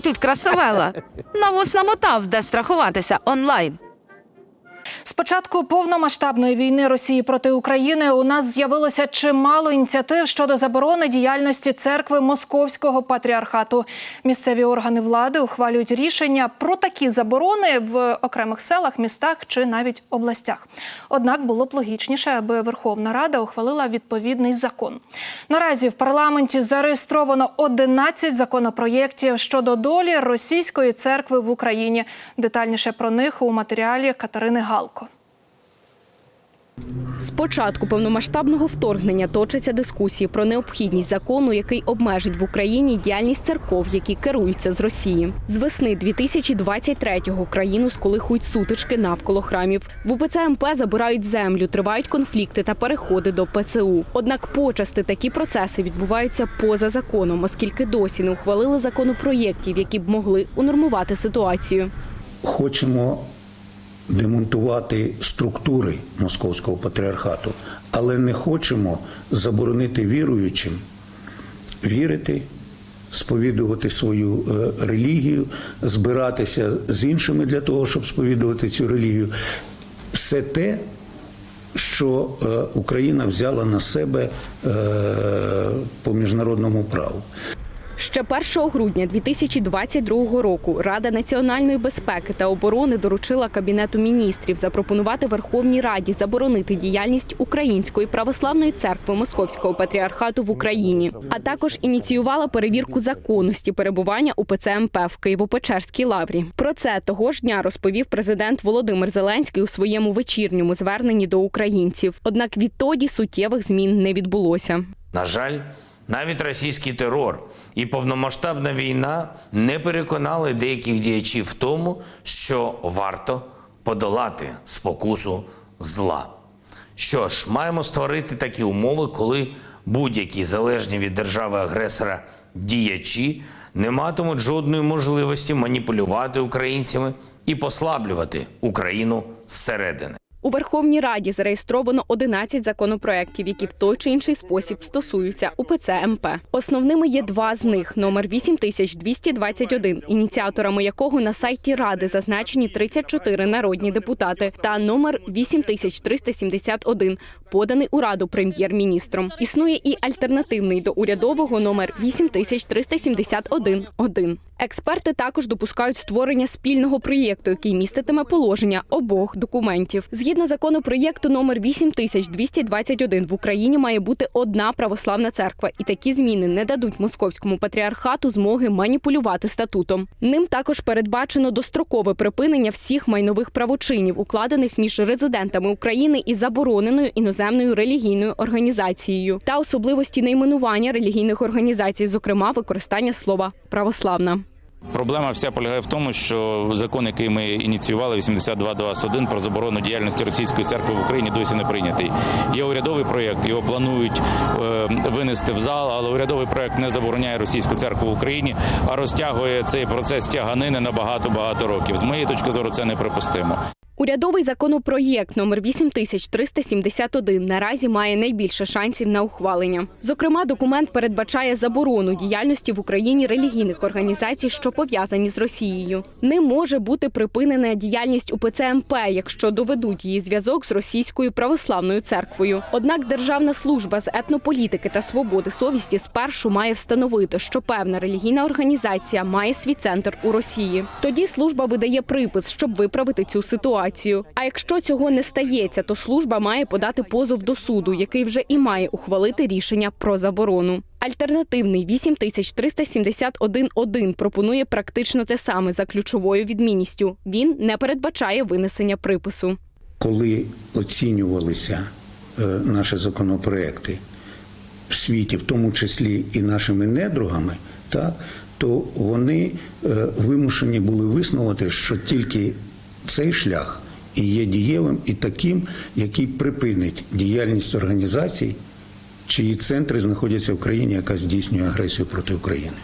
тут красавела? Навус намотав, де страхуватися онлайн. З початку повномасштабної війни Росії проти України у нас з'явилося чимало ініціатив щодо заборони діяльності церкви Московського патріархату. Місцеві органи влади ухвалюють рішення про такі заборони в окремих селах, містах чи навіть областях. Однак було б логічніше, аби Верховна Рада ухвалила відповідний закон. Наразі в парламенті зареєстровано 11 законопроєктів щодо долі російської церкви в Україні. Детальніше про них у матеріалі Катерини Галко. З початку повномасштабного вторгнення точаться дискусії про необхідність закону, який обмежить в Україні діяльність церков, які керуються з Росії. З весни 2023-го країну сколихують сутички навколо храмів. В УПЦ МП забирають землю, тривають конфлікти та переходи до ПЦУ. Однак почасти такі процеси відбуваються поза законом, оскільки досі не ухвалили законопроєктів, які б могли унормувати ситуацію. хочемо демонтувати структури московського патріархату, але не хочемо заборонити віруючим вірити, сповідувати свою е, релігію, збиратися з іншими для того, щоб сповідувати цю релігію. Все те, що е, Україна взяла на себе е, по міжнародному праву. Ще 1 грудня 2022 року Рада національної безпеки та оборони доручила Кабінету міністрів запропонувати Верховній Раді заборонити діяльність Української православної церкви Московського патріархату в Україні, а також ініціювала перевірку законності перебування УПЦ МП в Києво-Печерській лаврі. Про це того ж дня розповів президент Володимир Зеленський у своєму вечірньому зверненні до українців. Однак відтоді суттєвих змін не відбулося. На жаль, навіть російський терор і повномасштабна війна не переконали деяких діячів в тому, що варто подолати спокусу зла. Що ж, маємо створити такі умови, коли будь-які залежні від держави-агресора діячі не матимуть жодної можливості маніпулювати українцями і послаблювати Україну зсередини. У Верховній Раді зареєстровано 11 законопроєктів, які в той чи інший спосіб стосуються УПЦ МП. Основними є два з них: номер 8221, ініціаторами якого на сайті Ради зазначені 34 народні депутати, та номер 8371, поданий у Раду прем'єр-міністром. Існує і альтернативний до урядового номер 8371-1. Експерти також допускають створення спільного проєкту, який міститиме положення обох документів. Згідно законопроєкту номер 8221 в Україні має бути одна православна церква, і такі зміни не дадуть московському патріархату змоги маніпулювати статутом. Ним також передбачено дострокове припинення всіх майнових правочинів, укладених між резидентами України і забороненою іноземною релігійною організацією, та особливості найменування релігійних організацій, зокрема використання слова православна. Проблема вся полягає в тому, що закон, який ми ініціювали, 8221 про заборону діяльності російської церкви в Україні, досі не прийнятий. Є урядовий проєкт, його планують е, винести в зал, але урядовий проєкт не забороняє російську церкву в Україні, а розтягує цей процес тяганини на багато багато років. З моєї точки зору, це неприпустимо. Урядовий законопроєкт номер 8371 наразі має найбільше шансів на ухвалення. Зокрема, документ передбачає заборону діяльності в Україні релігійних організацій, що пов'язані з Росією. Не може бути припинена діяльність УПЦ МП, якщо доведуть її зв'язок з російською православною церквою. Однак Державна служба з етнополітики та свободи совісті спершу має встановити, що певна релігійна організація має свій центр у Росії. Тоді служба видає припис, щоб виправити цю ситуацію. А якщо цього не стається, то служба має подати позов до суду, який вже і має ухвалити рішення про заборону. Альтернативний 8371.1 пропонує практично те саме за ключовою відмінністю. Він не передбачає винесення припису. коли оцінювалися е, наші законопроекти в світі, в тому числі і нашими недругами, так, то вони е, вимушені були виснувати, що тільки цей шлях і є дієвим і таким, який припинить діяльність організацій, чиї центри знаходяться в країні, яка здійснює агресію проти України.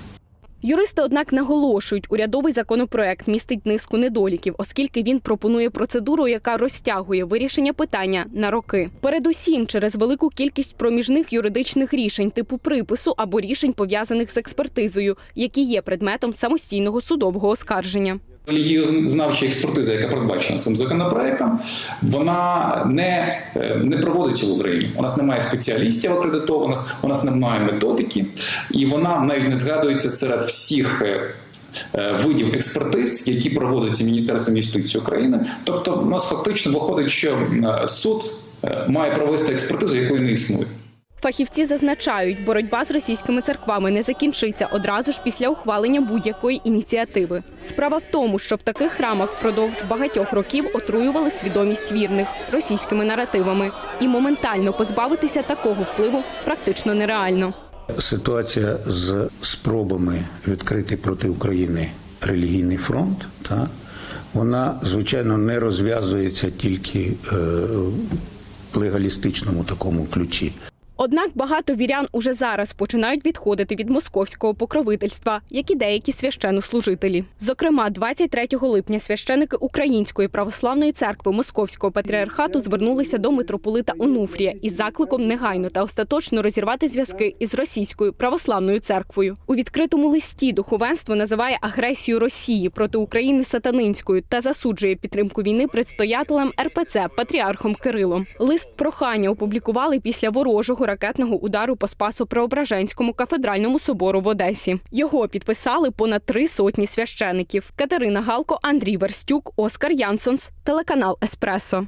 Юристи, однак, наголошують, урядовий законопроект містить низку недоліків, оскільки він пропонує процедуру, яка розтягує вирішення питання на роки. Передусім, через велику кількість проміжних юридичних рішень типу припису або рішень пов'язаних з експертизою, які є предметом самостійного судового оскарження. Релігієзнавча експертиза, яка передбачена цим законопроектом, вона не, е, не проводиться в Україні. У нас немає спеціалістів акредитованих, у нас немає методики, і вона навіть не згадується серед всіх. е, е, Видів експертиз, які проводяться Міністерством юстиції України, тобто у нас фактично виходить, що суд має провести експертизу, якої не існує. Фахівці зазначають, боротьба з російськими церквами не закінчиться одразу ж після ухвалення будь-якої ініціативи. Справа в тому, що в таких храмах впродовж багатьох років отруювали свідомість вірних російськими наративами, і моментально позбавитися такого впливу практично нереально. Ситуація з спробами відкрити проти України релігійний фронт, так, вона, звичайно, не розв'язується тільки е, в легалістичному такому ключі. Однак багато вірян уже зараз починають відходити від московського покровительства, як і деякі священнослужителі. Зокрема, 23 липня священики Української православної церкви Московського патріархату звернулися до митрополита Онуфрія із закликом негайно та остаточно розірвати зв'язки із російською православною церквою. У відкритому листі духовенство називає агресію Росії проти України сатанинською та засуджує підтримку війни предстоятелем РПЦ патріархом Кирилом. Лист прохання опублікували після ворожого ракетного удару по Спасо-Преображенському кафедральному собору в Одесі. Його підписали понад три сотні священиків. Катерина Галко, Андрій Верстюк, Оскар Янсонс, телеканал Еспресо.